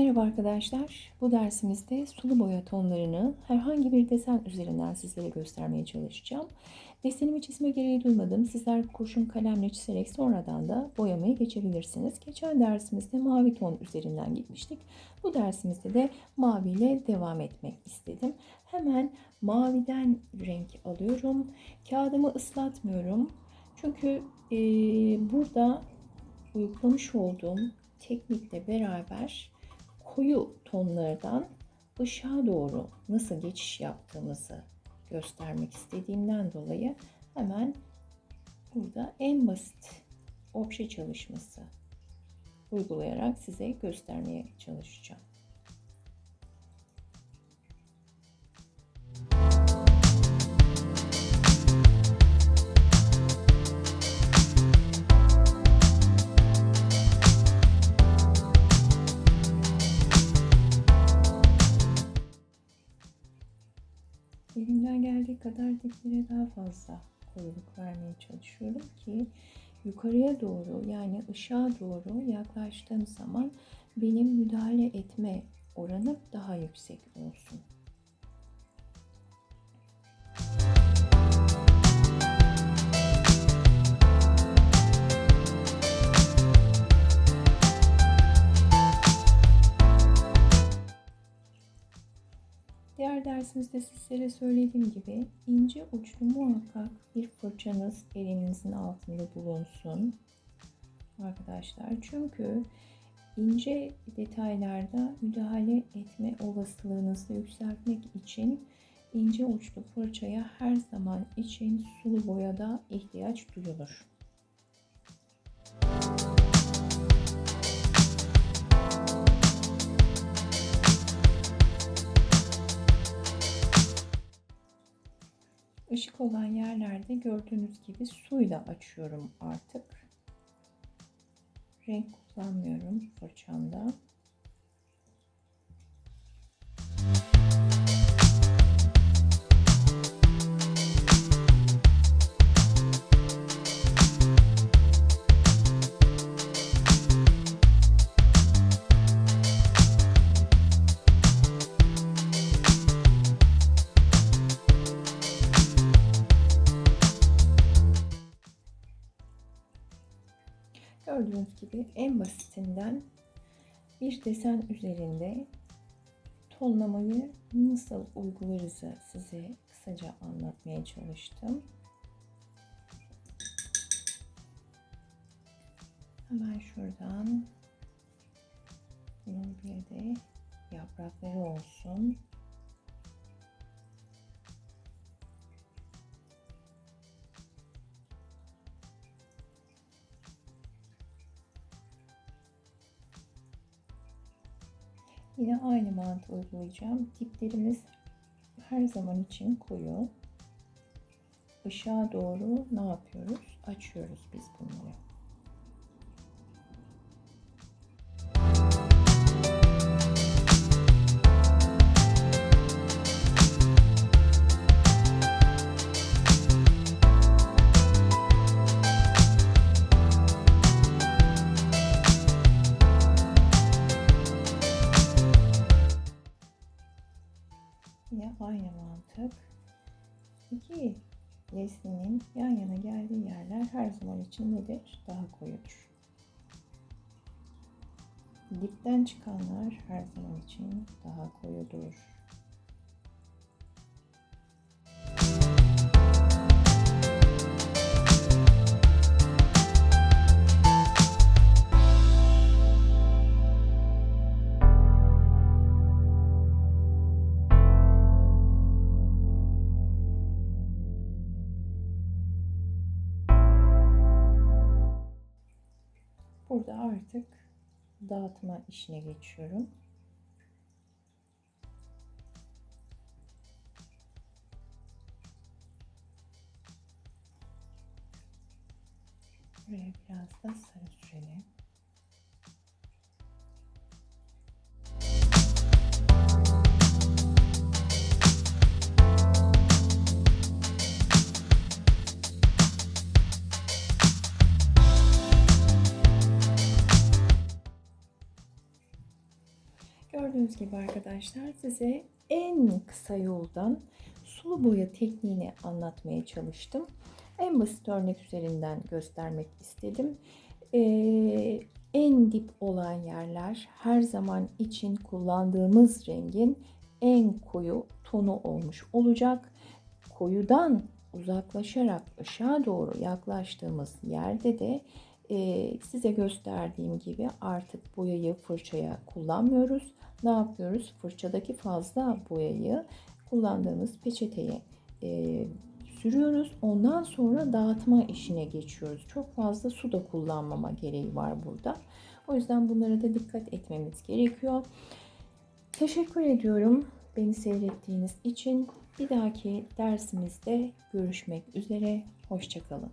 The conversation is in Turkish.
Merhaba arkadaşlar. Bu dersimizde sulu boya tonlarını herhangi bir desen üzerinden sizlere göstermeye çalışacağım. Desenimi çizme gereği duymadım. Sizler kurşun kalemle çizerek sonradan da boyamaya geçebilirsiniz. Geçen dersimizde mavi ton üzerinden gitmiştik. Bu dersimizde de maviyle devam etmek istedim. Hemen maviden renk alıyorum. Kağıdımı ıslatmıyorum. Çünkü e, burada uygulamış olduğum teknikle beraber koyu tonlardan ışığa doğru nasıl geçiş yaptığımızı göstermek istediğimden dolayı hemen burada en basit obje çalışması uygulayarak size göstermeye çalışacağım. Diplere daha fazla koyuluk vermeye çalışıyorum ki yukarıya doğru yani ışığa doğru yaklaştığım zaman benim müdahale etme oranı daha yüksek olsun. Diğer dersimizde sizlere söylediğim gibi ince uçlu muhakkak bir fırçanız elinizin altında bulunsun. Arkadaşlar çünkü ince detaylarda müdahale etme olasılığınızı yükseltmek için ince uçlu fırçaya her zaman için sulu boyada ihtiyaç duyulur. Işık olan yerlerde gördüğünüz gibi suyla açıyorum artık. Renk kullanmıyorum fırçamda. Gördüğünüz gibi en basitinden bir desen üzerinde tonlamayı nasıl uygularızı size kısaca anlatmaya çalıştım. Hemen şuradan bunun bir de yaprakları olsun. Yine aynı mantığı uygulayacağım. Diplerimiz her zaman için koyu. Işığa doğru ne yapıyoruz? Açıyoruz biz bunları. İki nesnenin yan yana geldiği yerler her zaman için nedir? Daha koyudur. Dipten çıkanlar her zaman için daha koyudur. Burada artık dağıtma işine geçiyorum. Buraya biraz da sarı sürelim. Gibi arkadaşlar size en kısa yoldan sulu boya tekniğini anlatmaya çalıştım. En basit örnek üzerinden göstermek istedim. Ee, en dip olan yerler her zaman için kullandığımız rengin en koyu tonu olmuş olacak. Koyudan uzaklaşarak ışığa doğru yaklaştığımız yerde de size gösterdiğim gibi artık boyayı fırçaya kullanmıyoruz. Ne yapıyoruz? Fırçadaki fazla boyayı kullandığımız peçeteye sürüyoruz. Ondan sonra dağıtma işine geçiyoruz. Çok fazla su da kullanmama gereği var burada. O yüzden bunlara da dikkat etmemiz gerekiyor. Teşekkür ediyorum beni seyrettiğiniz için. Bir dahaki dersimizde görüşmek üzere. Hoşçakalın.